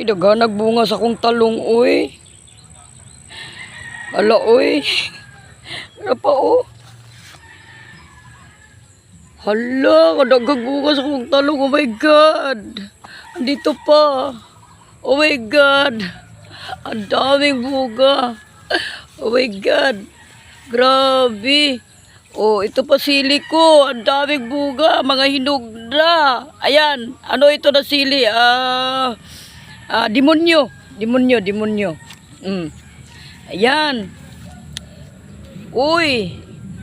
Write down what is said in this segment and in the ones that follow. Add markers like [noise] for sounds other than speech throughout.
Uy, daghanag bunga sa kong talong, uy. Ala, uy. Ano pa, oh. Hala, kadaghag bunga sa kong talong. Oh my God. Andito pa. Oh my God. Ang daming bunga. Oh my God. Grabe. Oh, ito pa sili ko. Ang daming bunga. Mga hinog na. Ayan. Ano ito na sili? Ah, ah demonyo. Demonyo, demonyo. Mm. Ayan. Uy.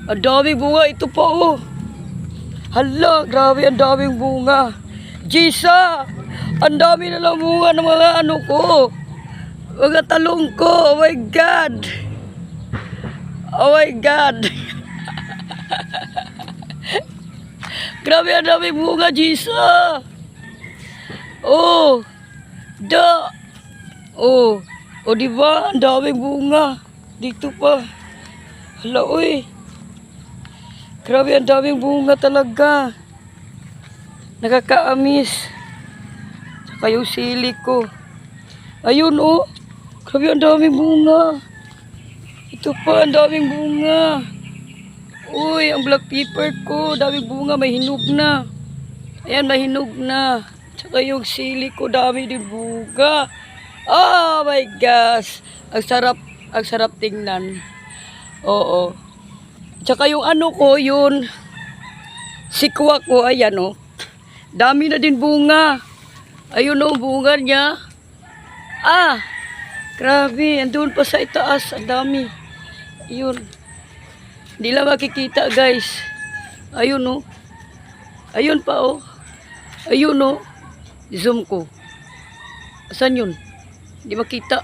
Ang daming bunga. Ito pa oh. Hala, grabe ang daming bunga. Jisa, ang dami na lang bunga ng mga ano ko. Mga talong ko. Oh my God. Oh my God. [laughs] grabe ang daming bunga, Jisa. Oh. Da. Oh. Oh, di ba? Ang daming bunga. Dito pa. Hala, uy. Grabe, ang daming bunga talaga. Nakakaamis. Saka yung sili ko. Ayun, oh. Grabe, ang daming bunga. Ito pa, ang daming bunga. Uy, ang black pepper ko. Daming bunga, may hinog na. Ayan, may hinog na. Saka yung sili ko, dami din bunga. Oh my gosh. Ang sarap, ang sarap tingnan. Oo. Tsaka yung ano ko, yun, sikwa ko, ayan o. Dami na din bunga. Ayun o, bunga niya. Ah, grabe, andun pa sa itaas, ang dami. Yun. Hindi lang makikita, guys. Ayun o. Ayun pa o. Ayun o. Zoom ko. Saan yun? Hindi makita.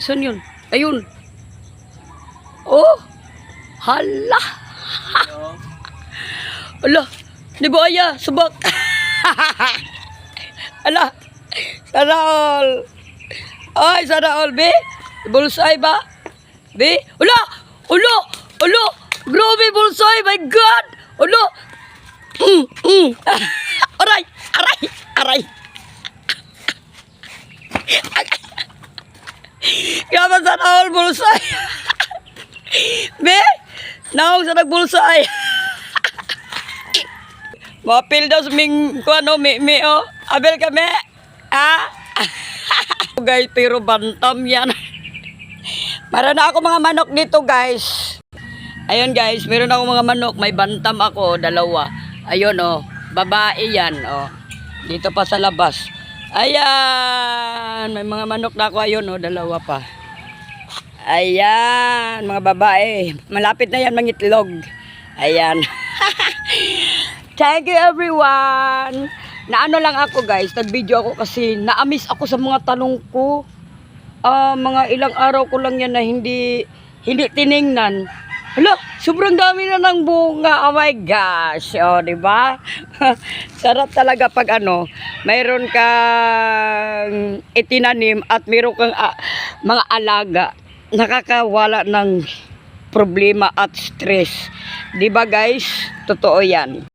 Saan yun? Ayun. Oh! Hala! [laughs] Ala! Di ba aya? Subak! [laughs] Ala! Sana all! Ay, sana all, be! Bulsay ba? Be? Ala! Ala! Ala! Grabe, bulsay! My God! Ala! [clears throat] Mm, mm. [laughs] Kaya sana all, bulsay! [laughs] Be, naong sa nagbulsay. [laughs] Mapil daw sa ming, ano, mi, mi, oh. Abel kami. Ah. [laughs] guys, pero bantam yan. Meron na ako mga manok dito, guys. Ayun, guys, meron ako mga manok. May bantam ako, dalawa. Ayun, oh. Babae yan, oh. Dito pa sa labas. Ayan. May mga manok na ako. Ayun, oh. Dalawa pa. Ayan, mga babae. Malapit na yan mangitlog. Ayan. [laughs] Thank you everyone. Naano lang ako guys, nag-video ako kasi na-miss ako sa mga tanong ko. Ah, mga ilang araw ko lang yan na hindi hindi tiningnan. Hala, sobrang dami na ng bunga. Oh my gosh. Oh, di ba? [laughs] Sarap talaga pag ano, mayroon kang itinanim at mayroon kang ah, mga alaga nakakawala ng problema at stress. 'Di ba guys? Totoo 'yan.